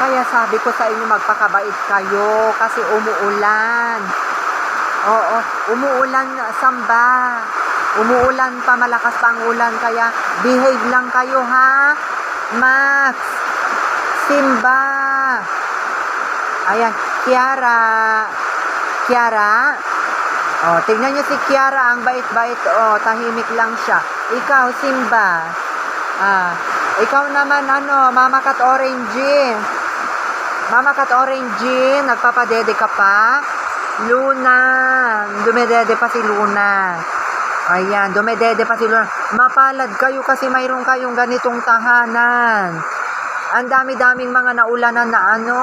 Kaya sabi ko sa inyo magpakabait kayo kasi umuulan. Oo, umuulan samba. Umuulan pa, malakas pa ang ulan kaya behave lang kayo ha. Max, Simba. Ayan, Kiara. Kiara. Oh, tignan niyo si Kiara, ang bait-bait. Oh, tahimik lang siya. Ikaw, Simba. Ah, ikaw naman ano, Mama Kat Orange. Mama Kat Orange, nagpapadede ka pa? Luna, dumedede pa si Luna. Ayan, dumedede pa si Luna. Mapalad kayo kasi mayroon kayong ganitong tahanan. Ang dami-daming mga naulanan na ano,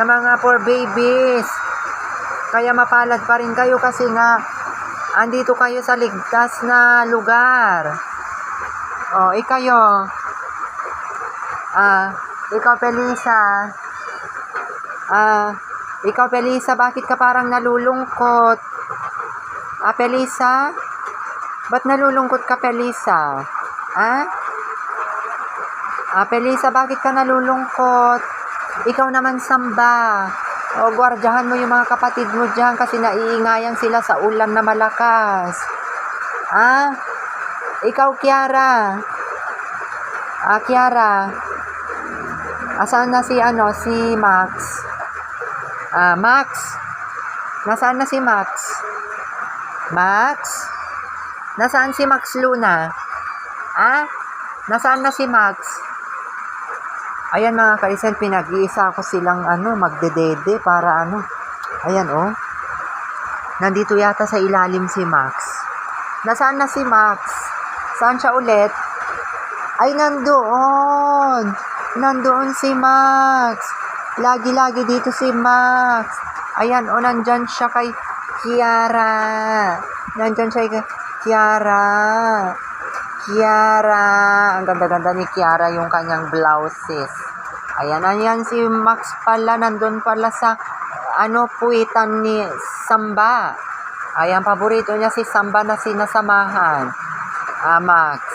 na mga poor babies. Kaya mapalad pa rin kayo kasi nga, andito kayo sa ligtas na lugar. Oh, ikayo. Ah, ikaw Pelisa. Ah, ikaw Pelisa, bakit ka parang nalulungkot? Ah, Pelisa? Ba't nalulungkot ka, Pelisa? Ah? Ah, Pelisa, bakit ka nalulungkot? Ikaw naman, Samba. O, gwardyahan mo yung mga kapatid mo dyan kasi naiingayan sila sa ulan na malakas. Ah? Ikaw, Kiara. Ah, Kiara. Asaan na si, ano, si Max? Ah, Max. Nasaan na si Max? Max? Nasaan si Max Luna? Ah? Nasaan na si Max? Ayan mga kaisen, pinag-iisa ko silang ano, magdedede para ano. Ayan oh. Nandito yata sa ilalim si Max. Nasaan na si Max? Saan siya ulit? Ay, nandoon. Nandoon si Max. Lagi-lagi dito si Max. Ayan, o, oh, nandyan siya kay Kiara. Nandyan siya kay Kiara. Kiara. Ang ganda-ganda ni Kiara yung kanyang blouses. Ayan, ayan si Max pala. Nandun pala sa ano, puwitan ni Samba. Ayan, paborito niya si Samba na sinasamahan. Ah, Max.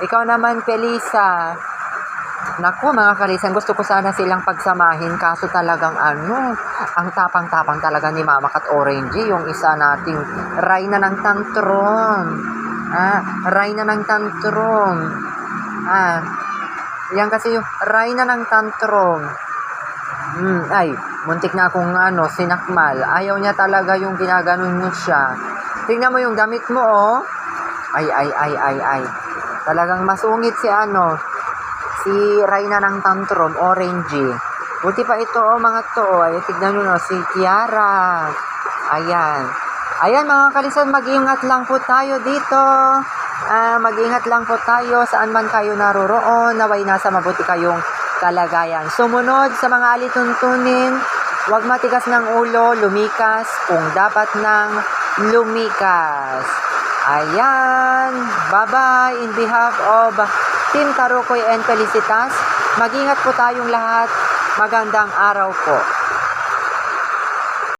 Ikaw naman, Pelisa. Naku, mga kalisan, gusto ko sana silang pagsamahin. Kaso talagang ano, ang tapang-tapang talaga ni Mama Kat Orange. Yung isa nating Rayna ng tantrum. Ah, Rayna ng tantrum. Ah, yan kasi yung Rayna ng tantrum. Hmm, ay, muntik na akong ano, sinakmal. Ayaw niya talaga yung ginaganon mo siya. Tingnan mo yung damit mo, oh. Ay, ay, ay, ay, ay. Talagang masungit si ano, si Rayna ng tantrum, orange. Buti pa ito, oh, mga to, oh. Ay, tignan nyo, no, si Kiara. Ayan. Ayan, mga kalisan, mag-ingat lang po tayo dito. Ah, mag-ingat lang po tayo saan man kayo naroroon. Naway nasa mabuti kayong kalagayan. Sumunod sa mga alituntunin, huwag matigas ng ulo, lumikas kung dapat nang lumikas. Ayan, bye-bye in behalf of Team Tarukoy and Felicitas. Mag-ingat po tayong lahat. Magandang araw po.